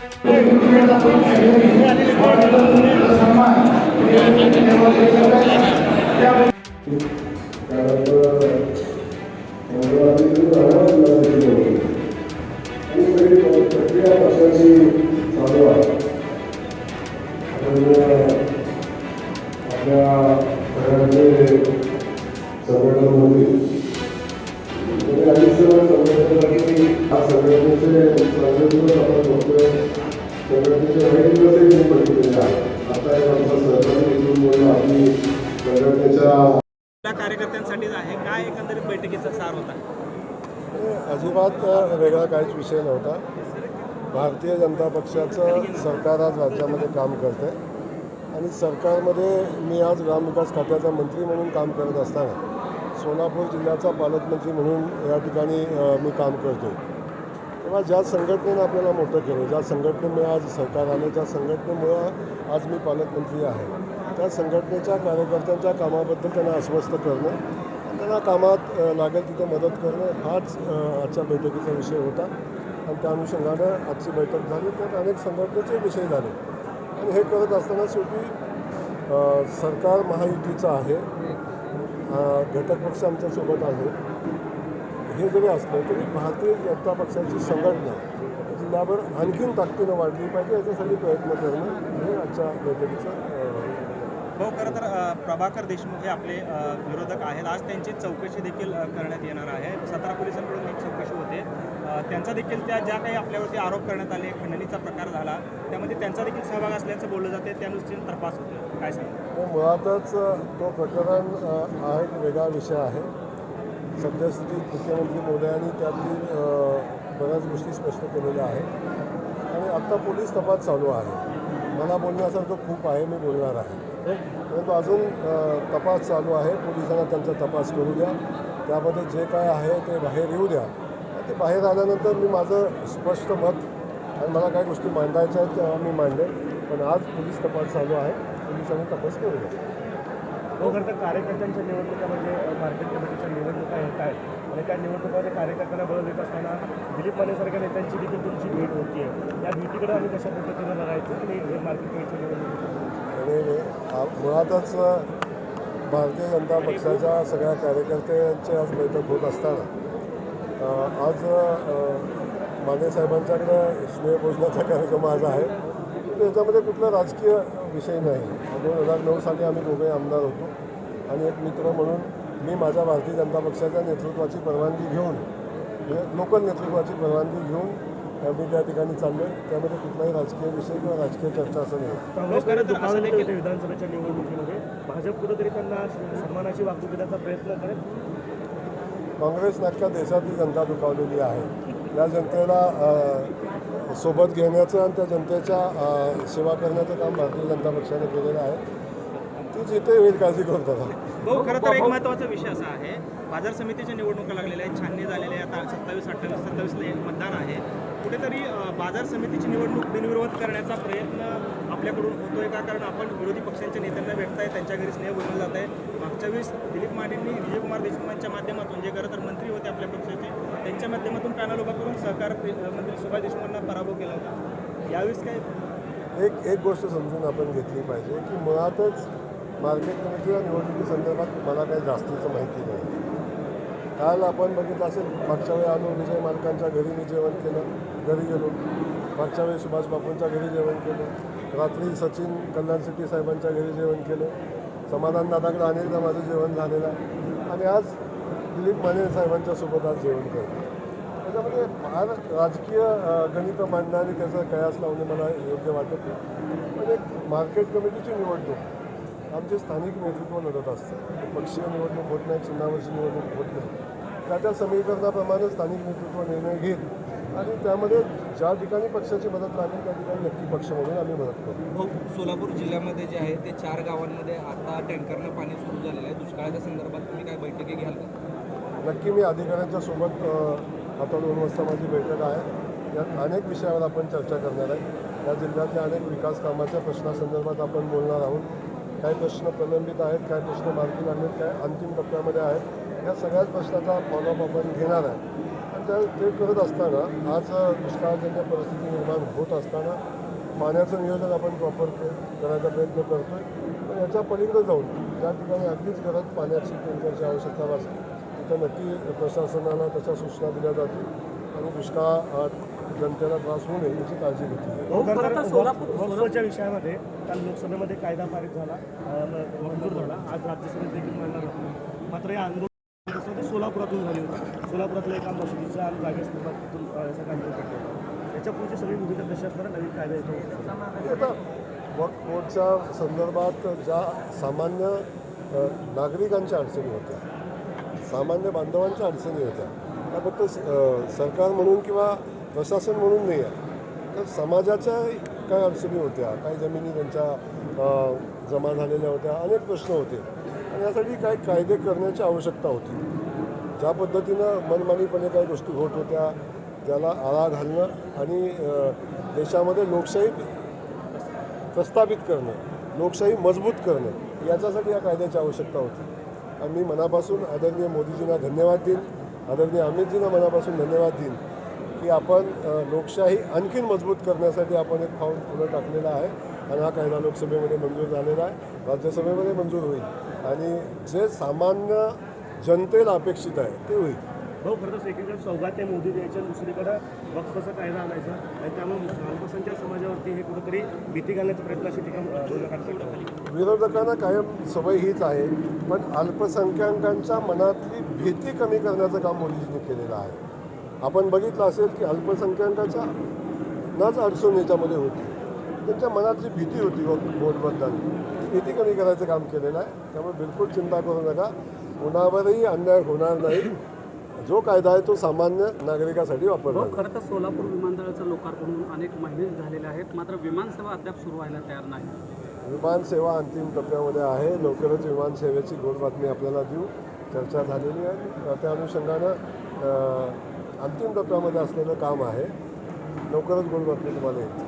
प्रक्रिया आपल्या सगळ्यांचे आपण संघटनेचे कार्यकर्त्यांसाठीच आहे. काय एकंदरीत बैठकीचा सार होता? अजिबात वेगळा काहीच विषय नव्हता. भारतीय जनता पक्षाचं सरकार आज राज्यामध्ये काम करते आणि सरकारमध्ये मी आज ग्रामविकास खात्याचा मंत्री म्हणून काम करत असताना सोलापूर जिल्ह्याचा पालकमंत्री म्हणून या ठिकाणी मी काम करतो तेव्हा ज्या संघटनेनं आपल्याला मोठं केलं ज्या संघटनेमुळे आज सरकार आलं ज्या संघटनेमुळं आज मी पालकमंत्री आहे त्या संघटनेच्या कार्यकर्त्यांच्या कामाबद्दल त्यांना अस्वस्थ करणं आणि त्यांना कामात लागेल तिथं मदत करणं हाच आजच्या बैठकीचा विषय होता. आणि त्या अनुषंगानं आजची बैठक झाली. त्यात अनेक संघटनेचे विषय झाले. आणि हे करत असताना शेवटी सरकार महायुतीचं आहे. घटक पक्ष आमच्यासोबत आहे. हे जरी असलं तरी भारतीय जनता पक्षाची संघटना जिल्हाभर आणखीन ताकदीनं वाढली पाहिजे याच्यासाठी प्रयत्न करणं हे आजच्या बैठकीचं भाऊ खरं तर प्रभाकर देशमुख हे आपले विरोधक आहेत. आज त्यांची चौकशी देखील करण्यात येणार आहे. सतरा पोलिसांकडून एक चौकशी होते. त्यांचा देखील त्या ज्या काही आपल्यावरती आरोप करण्यात आले खंडणीचा प्रकार झाला त्यामध्ये त्यांचा देखील सहभाग असल्याचं बोललं जाते. त्या दृष्टीने तपास होतो काय सांगतो हो, मुळातच तो प्रकरण हा एक वेगळा विषय आहे. सद्यस्थितीत मुख्यमंत्री मोदयांनी त्यातील बऱ्याच गोष्टी स्पष्ट केलेल्या आहेत. आणि आत्ता पोलीस तपास चालू आहे. मला बोलण्यासारखं खूप आहे मी बोलणार आहे. परंतु अजून तपास चालू आहे. पोलिसांना त्यांचा तपास करू द्या. त्यामध्ये जे काय आहे ते बाहेर येऊ द्या. ते बाहेर आल्यानंतर मी माझं स्पष्ट मत आणि मला काही गोष्टी मांडायच्या आहेत तेव्हा मी मांडेन. पण आज पोलीस तपास चालू आहे. पोलिसांनी तपास करू द्या. खरं तर कार्यकर्त्यांच्या निवडणुका म्हणजे मार्केट कमिटीच्या निवडणुका येत आहेत. आणि त्या निवडणुकामध्ये कार्यकर्त्यांना बळ देत असताना दिलीप मानेसारख्या नेत्यांची देखील तुमची भेट होती आहे या भेटीकडे आम्ही कशा पद्धतीनं बघायचं आणि हे मार्केट कमिटीच्या निवडणुकीत आणि मुळातच भारतीय जनता पक्षाच्या सगळ्या कार्यकर्त्यांची आज बैठक होत असताना आज माने साहेबांच्याकडं स्नेहभोजनाचा कार्यक्रम आज आहे. पण याच्यामध्ये कुठला राजकीय विषय नाही. दोन हजार नऊ साली आम्ही दोघे आमदार होतो. आणि एक मित्र म्हणून मी माझ्या भारतीय जनता पक्षाच्या नेतृत्वाची परवानगी घेऊन म्हणजे लोकल नेतृत्वाची परवानगी घेऊन मी त्या ठिकाणी चाललो आहे त्यामध्ये कुठलाही राजकीय विषय किंवा राजकीय चर्चा असं नाही. विधानसभेच्या निवडणुकीमध्ये. भाजप कुठेतरी त्यांना सन्मानाची वागणूक देण्याचा प्रयत्न करेल काँग्रेस अख्ख्या देशातली जनता दुखावलेली आहे. या जनतेला सोबत घेण्याचं आणि त्या जनतेच्या सेवा करण्याचं काम भारतीय जनता पक्षाने केलेलं आहे. ती जिथे होईल काळजी करू नका. खरं तर एक महत्त्वाचा विषय असा आहे. बाजार समितीच्या निवडणुका लागलेल्या आहेत. छाननी झालेल्या आहे आता सत्तावीस अठ्ठावीस सत्तावीसला मतदान आहे. कुठेतरी बाजार समितीची निवडणूक बिनविरोध करण्याचा प्रयत्न आपल्याकडून होतोय का? कारण आपण विरोधी पक्षांच्या नेत्यांना भेटताय त्यांच्या घरी स्नेह बोलला जात आहे मागच्या वेळेस दिलीप मानेंनी विजयकुमार देशमुखांच्या माध्यमातून जे खरं तर मंत्री होते आपल्या पक्षाचे त्यांच्या माध्यमातून पॅनल उभा करून सहकार मंत्री सुभाष देशमुखांना पराभव केला होता. यावेळेस काय? एक एक गोष्ट समजून आपण घेतली पाहिजे की मुळातच मार्केट कमिटीच्या निवडणुकीसंदर्भात मला काही जास्तीचं माहिती नाही. काल आपण बघितलं असेल मागच्या वेळी आलो विजय मालकांच्या घरी मी जेवण केलं घरी गेलो. मागच्या वेळी सुभाष बापूंच्या घरी जेवण केलं. रात्री सचिन कल्याण सिटी साहेबांच्या घरी जेवण केलं. समाधान दादाकडे अनेकदा माझं जेवण झालेलं. आणि आज दिलीप माने साहेबांच्या सोबत आज जेवण करतो त्याच्यामध्ये फार राजकीय गणितं मांडणं आणि त्याचा कयास लावणे मला योग्य वाटत नाही. पण एक मार्केट कमिटीची निवडणूक. आमचे स्थानिक नेतृत्व लढत असतं. पक्षीय निवडणूक होत नाही चिन्हावरची निवडणूक होत नाही. त्या त्या समीकरणाप्रमाणे स्थानिक नेतृत्व निर्णय घेत आणि त्यामध्ये ज्या ठिकाणी पक्षाची मदत लागेल त्या ठिकाणी नक्की पक्ष म्हणून आम्ही मदत करू. सोलापूर जिल्ह्यामध्ये जे आहे ते चार गावांमध्ये आता टँकरनं पाणी सुरू झालेलं आहे. दुष्काळाच्या संदर्भात तुम्ही काय बैठकी घ्याल का? नक्की मी अधिकाऱ्यांच्या सोबत आता दोन वाजता माझी बैठक आहे. यात अनेक विषयावर आपण चर्चा करणार आहे. या जिल्ह्यातल्या अनेक विकास कामाच्या प्रश्नासंदर्भात आपण बोलणार आहोत. काही प्रश्न प्रलंबित आहेत काही प्रश्न मार्गी लागलेत काय अंतिम टप्प्यामध्ये आहेत. या सगळ्याच प्रश्नाचा फॉलोअप आपण घेणार आहे त्या ते करत असताना आज दुष्काळजन्य परिस्थिती निर्माण होत असताना पाण्याचं नियोजन आपण प्रॉपर करायचा प्रयत्न करतोय. पण याच्या पलीकडे जाऊन ज्या ठिकाणी अगदीच गरज पाण्याची टँकरची आवश्यकता भासेल तिथं नक्की प्रशासनाला त्याच्या सूचना दिल्या जातील आणि दुष्काळात जनतेला त्रास होऊ नये याची काळजी घेतली हो, विषयामध्ये काल लोकसभेमध्ये कायदा पारित झाला मंजूर झाला. आज राज्यसभेत देखील मांडला जातो मात्र या आंदोलन सोलापुरातून झाली होती. सोलापुरातलं एका मशिदीच्या जागेसंदर्भातून सगळं पुढची सगळी भूमिका कशी असणार नवीन कायदा येतो. आता वक्फ बोर्डच्या संदर्भात ज्या सामान्य नागरिकांच्या अडचणी होत्या सामान्य बांधवांच्या अडचणी होत्या त्या फक्त सरकार म्हणून किंवा प्रशासन म्हणून नाही आहे. तर समाजाच्या काय अडचणी होत्या काही जमिनी त्यांच्या जमा झालेल्या होत्या अनेक प्रश्न होते. आणि यासाठी काही कायदे करण्याची आवश्यकता होती. ज्या पद्धतीनं मनमानीपणे काही गोष्टी होत होत्या त्याला आळा घालणं आणि देशामध्ये लोकशाही प्रस्थापित करणं लोकशाही मजबूत करणं याच्यासाठी या कायद्याची आवश्यकता होती. आणि मी मनापासून आदरणीय मोदीजींना धन्यवाद देईन. आदरणीय अमितजींना मनापासून धन्यवाद देईन की आपण लोकशाही आणखीन मजबूत करण्यासाठी आपण एक पाऊल पुढं टाकलेला आहे आणि हा कायदा लोकसभेमध्ये मंजूर झालेला आहे. राज्यसभेमध्ये मंजूर होईल. आणि जे सामान्य जनतेला अपेक्षित आहे. ते होईल. भाऊ खरं तर एकीकडे सौगात मोदी द्यायचं दुसरीकडे वक्फचा कायदा आणायचा आणि त्यामुळे अल्पसंख्याक समाजावरती हे कुठेतरी भीती घालण्याचा प्रयत्न अशी ठिकाण विरोधकांना कायम सवय हीच आहे पण अल्पसंख्याकांच्या मनातली भीती कमी करण्याचं काम मोदीजींनी केलेलं आहे. आपण बघितलं असेल की अल्पसंख्याकाच्या नाच अडचण याच्यामध्ये होती. त्यांच्या मनातली भीती होती बोर्डबद्दल ती भीती कमी करायचं काम केलेलं आहे. त्यामुळे बिलकुल चिंता करू नका. कोणावरही अन्याय होणार नाही. जो कायदा आहे तो सामान्य नागरिकासाठी वापरला जाईल. खरं तर सोलापूर विमानतळाचं लोकार्पण होऊन अनेक महिने झालेले आहेत. मात्र विमानसेवा अद्याप सुरू व्हायला तयार नाही. विमानसेवा अंतिम टप्प्यामध्ये आहे. लवकरच विमानसेवेची गोड बातमी आपल्याला देऊ. चर्चा झालेली आहे. त्या अनुषंगानं अंतिम टप्प्यामध्ये असलेलं काम आहे. लवकरच गोड बातमी तुम्हाला येईल.